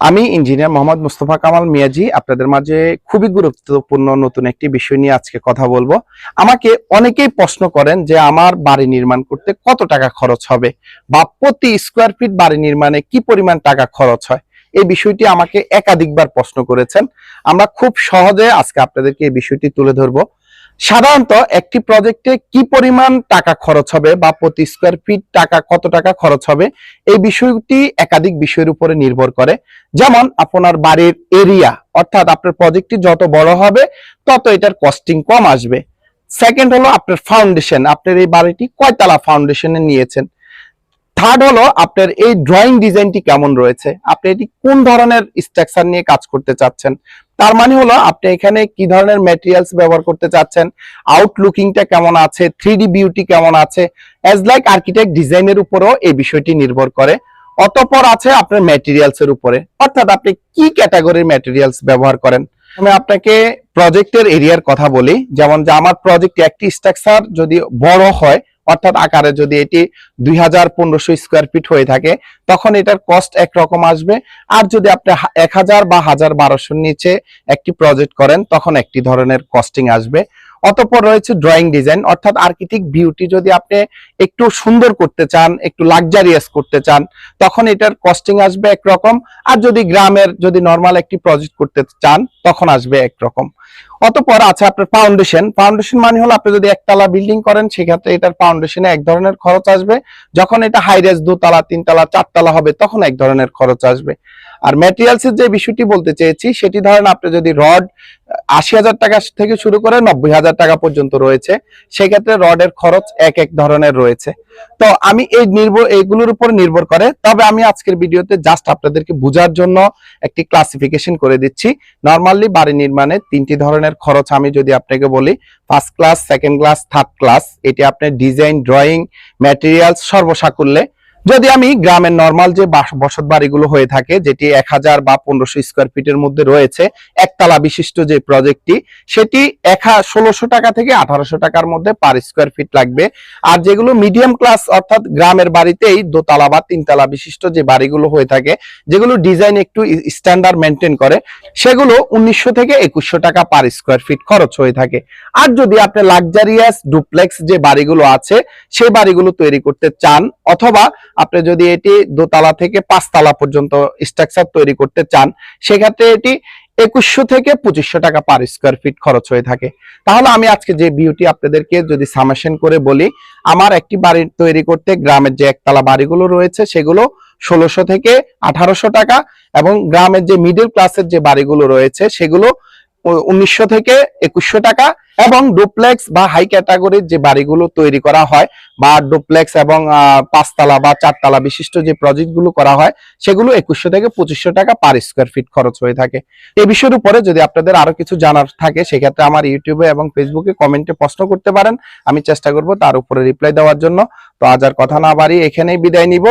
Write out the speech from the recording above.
আমি ইঞ্জিনিয়ার মোহাম্মদ মুস্তফা কামাল মিয়াজি, আপনাদের মাঝে খুবই গুরুত্বপূর্ণ নতুন একটি বিষয় নিয়ে আজকে কথা বলব। আমাকে অনেকেই প্রশ্ন করেন যে আমার বাড়ি নির্মাণ করতে কত টাকা খরচ হবে বা প্রতি স্কোয়ার ফিট বাড়ি নির্মাণে কি পরিমাণ টাকা খরচ হয়? এই বিষয়টি আমাকে একাধিকবার প্রশ্ন করেছেন। আমরা খুব সহজে আজকে আপনাদেরকে এই বিষয়টি তুলে ধরবো। সাধারণত একটি প্রজেক্টে কি পরিমাণ টাকা খরচ হবে বা প্রতি স্কোয়ার ফিট টাকা কত টাকা খরচ হবে, এই বিষয়টি একাধিক বিষয়ের উপরে নির্ভর করে। যেমন আপনার বাড়ির এরিয়া অর্থাৎ আপনার প্রজেক্টটি যত বড় হবে, তত এটার কস্টিং কম আসবে। সেকেন্ড হলো আপনার ফাউন্ডেশন আপনার এই বাড়িটি কয়তলা ফাউন্ডেশনে নিয়েছেন? থার্ড হলো আপনার এই ড্রয়িং ডিজাইনটি কেমন রয়েছে? আপনি এটি কোন ধরনের স্ট্রাকচার নিয়ে কাজ করতে চাচ্ছেন? তার মানে হলো আপনি এখানে কি ধরনের ম্যাটেরিয়ালস ব্যবহার করতে চাচ্ছেন? আউটলুকিংটা কেমন আছে? থ্রি বিউটি কেমন আছে? অ্যাজ লাইক আর্কিটেক্ট ডিজাইনের উপরও এই বিষয়টি নির্ভর করে। অতঃপর আছে আপনার ম্যাটেরিয়ালস এর উপরে। অর্থাৎ আপনি কি ক্যাটাগরির ম্যাটেরিয়ালস ব্যবহার করেন? আমি আপনাকে প্রজেক্টের এরিয়ার কথা বলি। যেমন যে আমার প্রজেক্ট একটি স্ট্রাকচার যদি বড় হয় অর্থাৎ আকারে যদি এটি দুই হাজার পনেরোশো স্কোয়ার ফিট হয়ে থাকে, তখন এটার কস্ট একরকম আসবে। আর যদি আপনি এক হাজার বা হাজার বারোশোর নিচে একটি প্রজেক্ট করেন, তখন একটি ধরনের কস্টিং আসবে। অতঃপর রয়েছে ড্রয়িং ডিজাইন অর্থাৎ আর্কিটেক্ট বিউটি যদি আপনি একটু সুন্দর করতে চান, একটু লাক্সারিয়াস করতে চান, তখন এটার কস্টিং আসবে একরকম। আর যদি গ্রামের, যদি নর্মাল একটি প্রজেক্ট করতে চান, তখন আসবে একরকম। অতঃপর আছে আপনার ফাউন্ডেশন ফাউন্ডেশন মানে হলো আপনি যদি একতলা বিল্ডিং করেন, সেক্ষেত্রে এটার ফাউন্ডেশনে এক ধরনের খরচ আসবে। যখন এটা হাই রেজ দুতলা, তিনতলা, চারতলা হবে, তখন এক ধরনের খরচ আসবে। আর ম্যাটেরিয়ালস এর যে বিষয়টি বলতে চেয়েছি, সেটি ধরেন আপনি যদি রড আশি হাজার টাকা থেকে শুরু করে নব্বই হাজার টাকা পর্যন্ত রয়েছে, সেক্ষেত্রে রডের খরচ এক এক ধরনের রয়েছে। তো আমি এই নির্ভর এইগুলোর উপর নির্ভর করে, তবে আমি আজকের ভিডিওতে জাস্ট আপনাদেরকে বোঝার জন্য একটি ক্লাসিফিকেশন করে দিচ্ছি। নর্মালি বাড়ি নির্মাণে তিনটি ধরনের খরচ আমি যদি আপনাকে বলি first class second class third class এটি আপনার ডিজাইন ড্রয়িং ম্যাটেরিয়ালস সর্বসাকুল্যে যদি আমি গ্রামের নর্মাল যে বসত বাড়িগুলো হয়ে থাকে, যেটি এক হাজার বা পনেরোশো স্কোয়ার ফিটের মধ্যে রয়েছে, একতলা বিশিষ্ট যে প্রজেক্টটি সেটি এক ষোলোশো টাকা থেকে আঠারোশো টাকার মধ্যে পার স্কোয়ার ফিট লাগবে। আর যেগুলো মিডিয়াম ক্লাস অর্থাৎ গ্রামের বাড়িতেই দোতলা বা তিনতলা বিশিষ্ট যে বাড়িগুলো হয়ে থাকে, যেগুলো ডিজাইন একটু স্ট্যান্ডার্ড মেনটেন করে, সেগুলো উনিশশো থেকে একুশশো টাকা পার স্কোয়ার ফিট খরচ হয়ে থাকে। আর যদি আপনি লাক্সারিয়াস ডুপ্লেক্স যে বাড়িগুলো আছে সেই বাড়িগুলো তৈরি করতে চান, অথবা আপনি যদি এটি দোতলা থেকে পাঁচতলা পর্যন্ত স্ট্রাকচার তৈরি করতে চান, সেক্ষেত্রে এটি একুশশো থেকে পঁচিশশো টাকা পার স্কোয়ার ফিট খরচ হয়ে থাকে। তাহলে আমি আজকে যে বিউটি আপনাদেরকে যদি সামেশন করে বলি, আমার একটি বাড়ি তৈরি করতে গ্রামের যে একতলা বাড়িগুলো রয়েছে, সেগুলো ষোলোশো থেকে আঠারোশো টাকা এবং গ্রামের যে মিডল ক্লাসের যে বাড়িগুলো রয়েছে, সেগুলো উনিশশো থেকে একুশশো টাকা এবং ডুপ্লেক্স বা হাই ক্যাটাগরির যে বাড়িগুলো তৈরি করা হয় বা ডুপ্লেক্স এবং পাঁচতলা বা চারতলা বিশিষ্ট যে প্রজেক্টগুলো করা হয়, সেগুলো একুশশো থেকে পঁচিশশো টাকা পার স্কোয়ার ফিট খরচ হয়ে থাকে। এই বিষয়ের উপরে যদি আপনাদের আরও কিছু জানার থাকে, সেক্ষেত্রে আমার ইউটিউবে এবং ফেসবুকে কমেন্টে প্রশ্ন করতে পারেন। আমি চেষ্টা করব তার উপরে রিপ্লাই দেওয়ার জন্য। তো আজ আর কথা না বাড়ি এখানেই বিদায় নিব।